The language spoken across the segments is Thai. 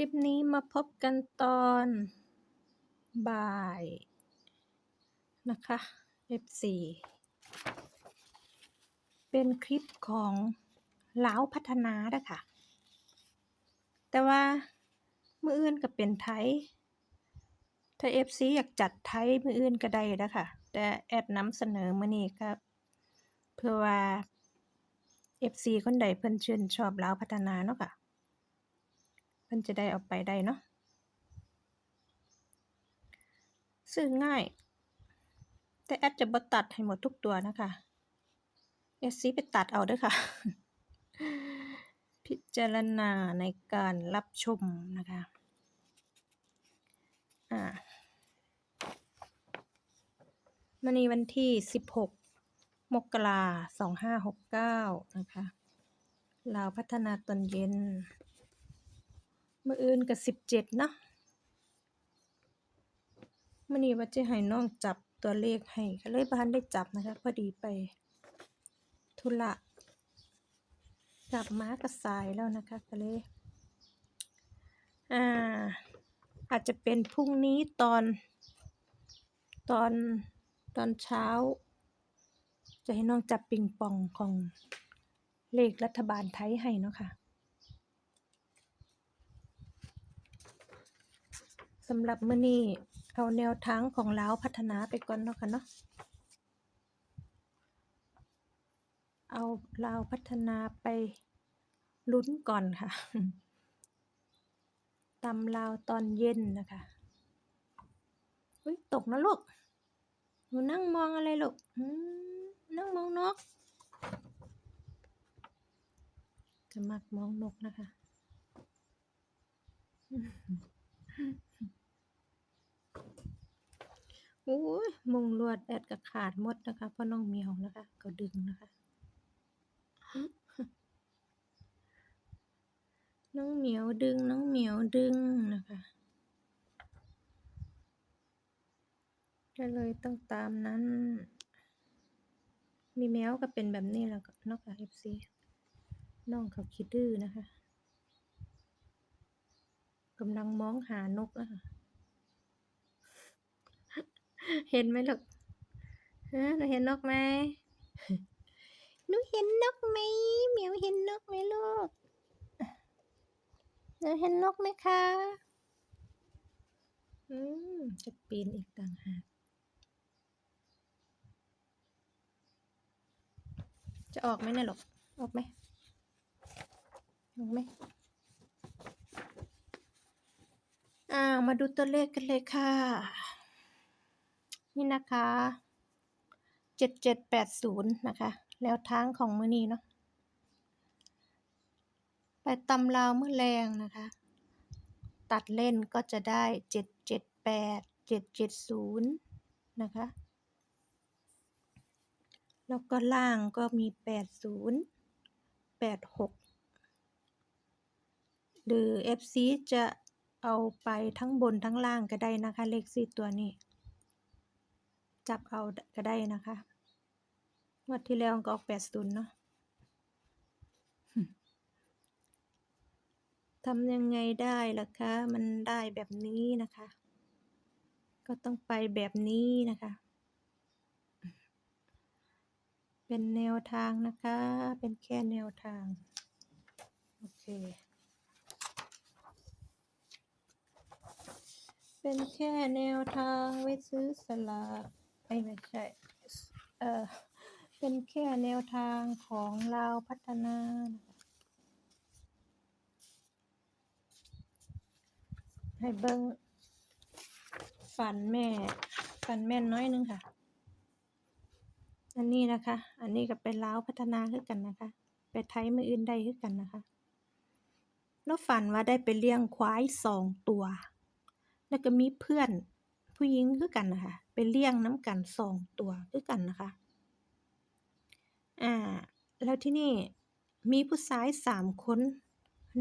ลิปนี้มาพบกันตอนบ่าย นะคะ F4 เป็นคลิปของล้าวพัฒนาด้ค่ะ แต่ว่ามืออื่นก็เป็นไทย ถ้า FC อยากจัดไทยมืออื่นก็ได้ด้ค่ะ แต่แอดนำเสนอมือนี้ครับ เพื่อว่า FC คนใดเพิ่นชื่นชอบล้าวพัฒนาเนาะค่ะ พิ่นจะได้เอาไปได้เนาะซื้อง่าย แต่แอดจะบ่ตัดให้หมดทุกตัวนะคะ FC ไปตัดเอาด้อค่ะ พิจารณาในการรับชมนะคะอ่ามื้อนี้วันที่ 16 มกราคม2569นะคะ ลาวพัฒนาตอนเย็น มื้ออื่นก็17เจ็ดนาะมื้อนี้ว่าจะให้น้องจับตัวเลขให้ก็เลยบ่ทันได้จับนะคะพอดีไป ธุระกลับม้าก็สายแล้วนะคะก็เลยอ่า อาจจะเป็นพรุ่งนี้ตอน ตอนตอนเช้า จะให้น้องจับปิงปองของเลขรัฐบาลไทยให้เนาะค่ะ สำหรับมื้อนี้เอาแนวทางของลาวพัฒนาไปก่อนเนาะค่ะเนาะเอาลาวพัฒนาไปลุ้นก่อนค่ะตำลาวตอนเย็นนะคะอุ๊ยตกนะลูกหนูนั่งมองอะไรลูกนั่งมองนก จะมักมองนกนะคะ อ้ยมุงลวดแอดก็ขาดหมดนะคะเพราะน้องเหมียวนะคะ ก็ดึงนะคะ น้องเหมียวดึงน้องเหมียวดึงนะคะก็เลยต้องตามนั้น มีแมวก็เป็นแบบนี้แหละเนาะค่ะ FC น้องเขาคิดดื้อนะคะกำลังมองหานกนะคะ เห็นไหมลูกฮะหนูเห็นนกไหมหนูเห็นนกไหมเหมียวเห็นนกไหมลูกหนูเห็นนกไหมคะอืมจะปีนอีกต่างหากจะออกไหมเนี่ยลูกออกไหมออกไหมอ่ามาดูตัวเลขกันเลยค่ะ นี่นะคะเจ็ดเจ็ดแปดศูนย์นะคะ แล้วทางของมือนี้เนาะไปตำลาวเมื่อแรงนะคะ ตัดเล่นก็จะได้เจ็ดเจ็ดแปดเจ็ดเจ็ดศูนย์นะคะ แล้วก็ล่างก็มีแปดศูนย์แปดหกหรือ FC จะเอาไปทั้งบนทั้งล่างก็ได้นะคะ เลขสี่ตัวนี้ จับเอาก็ได้นะคะงวดที่แล้วก็ออกแปดศูนย์เนาะทำยังไงได้ล่ะคะ มันได้แบบนี้นะคะ ก็ต้องไปแบบนี้นะคะ เป็นแนวทางนะคะ เป็นแค่แนวทาง โอเค เป็นแค่แนวทางไว้ซื้อสลาก ไม่ใช่ เออเป็นแค่แนวทางของลาพัฒนาให้เบิ้งฝันแม่ฝันแม่นน้อยนึงค่ะ อันนี้นะคะ อันนี้ก็เป็นลาวพัฒนาคือกันนะคะ ไปไทยมืออื่นได้คือกันนะคะแล้วฝันว่าได้ไปเลี้ยงควายสองตัว แล้วก็มีเพื่อน ผู้หญิงคือกันนะคะไปเลี้ยงน้ำกันสองตัวคือกันนะคะ อ่า แล้วที่นี่มีผู้ชายสามคน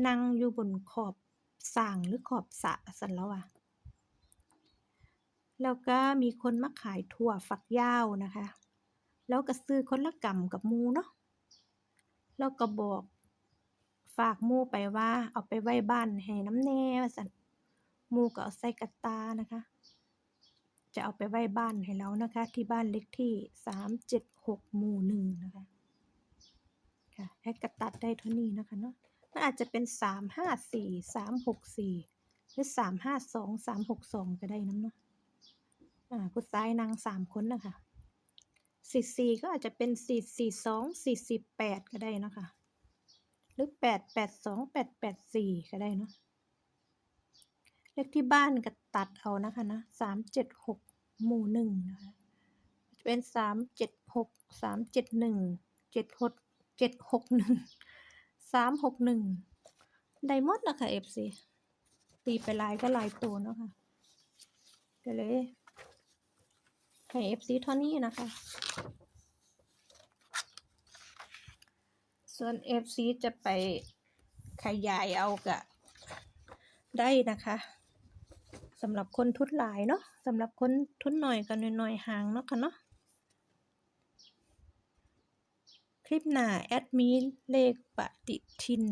นั่งอยู่บนขอบสางหรือขอบสะสันแล้วอะแล้วก็มีคนมาขายถั่วฝักยาวนะคะ แล้วก็ซื้อคนละกำกับมูเนาะ แล้วก็บอกฝากมูไปว่าเอาไปไว้บ้านให้น้ำแน่ว่าซั่นมูก็เอาใส่กระตานะคะ จะเอาไปไว้บ้านให้แล้วนะคะ ที่บ้านเลขที่ 376 หมู่1นะคะค่ะแอดก็ตัดได้เท่านี้นะคะเนาะมันอาจจะเป็น 354 364 หรือ 352 362 ก็ได้นำเนาะอ่าผู้ชายนางสามคนนะคะ44ก็อาจจะเป็น442 448ก็ได้นะคะ หรือ882 884ก็ได้เนาะ เลขที่บ้านก็ตัดเอานะคะนะสามเจ็ดหกหมู่หนึ่งนะคะจะเป็นสามเจ็ดหกสามเจ็ดหนึ่งเจ็ดหกเจ็ดหกหนึ่งสามหกหนึ่งไดมอนด์นะคะเอฟซีตีไปลายก็ลายตัวเนาะคะ่ะก็เลยให้เอฟซีเท่านี้นะคะ ส่วนเอฟซีจะไปขยายเอากะได้นะคะ สำหรับคนทุนหลายเนาะสำหรับคนทุนหน่อยก็น้อยๆห่างเนาะค่ะเนาะคลิปหน้าแอดมีเลขปฏิทิน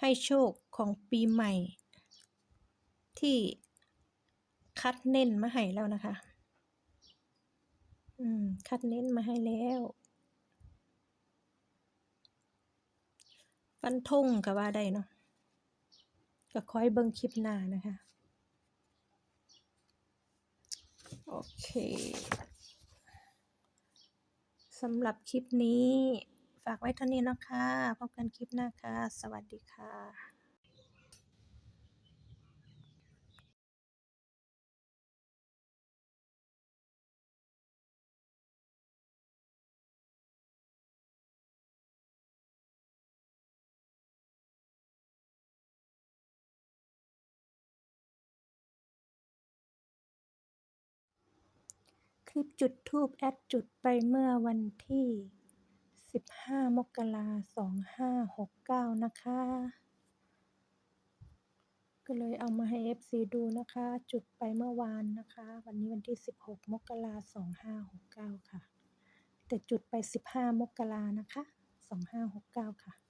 ให้โชคของปีใหม่ ที่คัดเน้นมาให้แล้วนะคะ อืม คัดเน้นมาให้แล้วฟันธงก็ว่าได้เนาะก็คอยเบิ่งคลิปหน้านะคะ โอเคสำหรับคลิปนี้ ฝากไว้เท่านี้นะคะ พบกันคลิปหน้าค่ะ สวัสดีค่ะ คลิปจุดทูปแอดจุดไปเมื่อวันที่ 15 มกราคม2569นะคะ ก็เลยเอามาให้ FC ดูนะคะ จุดไปเมื่อวานนะคะ วันนี้วันที่ 16 มกราคม2569ค่ะ แต่จุดไป 15 มกรานะคะ 2569 ค่ะ